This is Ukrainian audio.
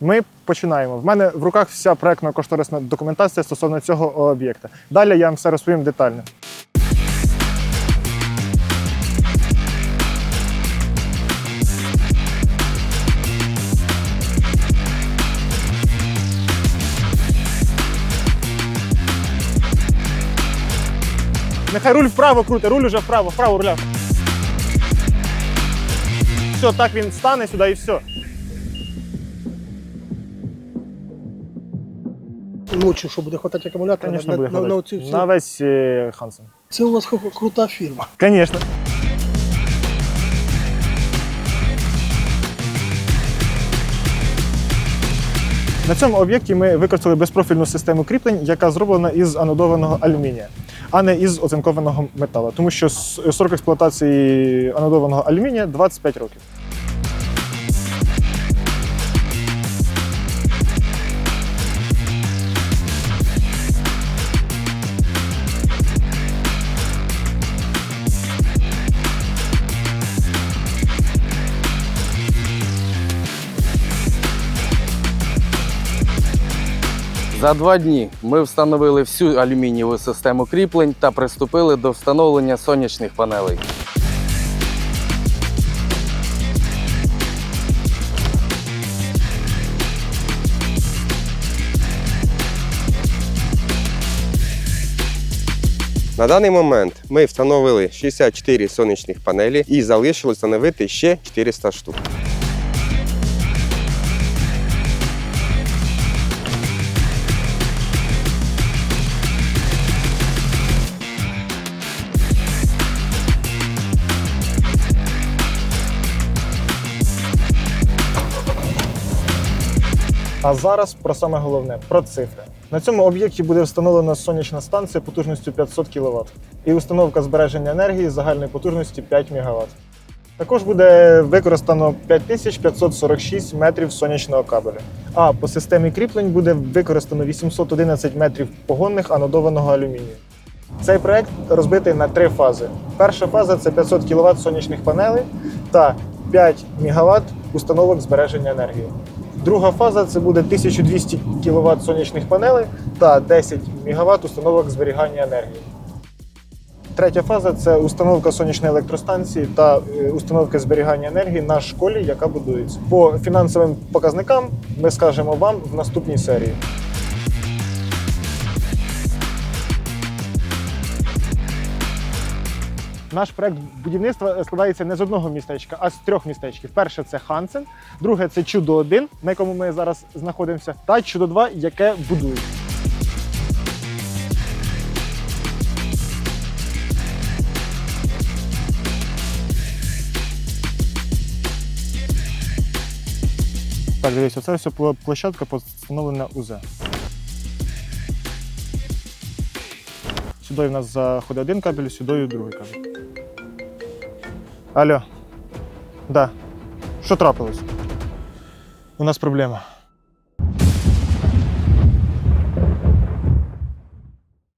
Ми починаємо. В мене в руках вся проектно-кошторисна документація стосовно цього об'єкта. Далі я вам все розповім детально. Нехай руль вправо крути, руль уже вправо, вправо руля. Все, так він стане сюди і все. Ночі, що буде хватати акумулятора на, буде на, на, оці всі. на весь е, Хансен. Це у вас ху- крута фірма. Звісно. На цьому об'єкті ми використали безпрофільну систему кріплень, яка зроблена із анодованого алюмінія, а не із оцинкованого металу, тому що с- срок експлуатації анодованого алюмінія 25 років. За два дні ми встановили всю алюмінієву систему кріплень та приступили до встановлення сонячних панелей. На даний момент ми встановили 64 сонячних панелі і залишилось встановити ще 400 штук. А зараз про саме головне про цифри. На цьому об'єкті буде встановлена сонячна станція потужністю 500 кВт і установка збереження енергії загальної потужності 5 МВт. Також буде використано 5546 метрів сонячного кабелю. А по системі кріплень буде використано 811 метрів погонних анодованого алюмінію. Цей проект розбитий на три фази. Перша фаза це 500 кВт сонячних панелей та 5 МВт установок збереження енергії. Друга фаза це буде 1200 кВт сонячних панелей та 10 МВт установок зберігання енергії. Третя фаза це установка сонячної електростанції та е, установка зберігання енергії на школі, яка будується. По фінансовим показникам ми скажемо вам в наступній серії. Наш проект будівництва складається не з одного містечка, а з трьох містечків. Перше це Хансен, друге це Чудо 1 на якому ми зараз знаходимося, та Чудо 2 яке будують. Так, дивіться, це все площадка постановлена УЗ. Сюди в нас заходить один кабель, сюди другий кабель. Алло. Да. Що трапилось? У нас проблема.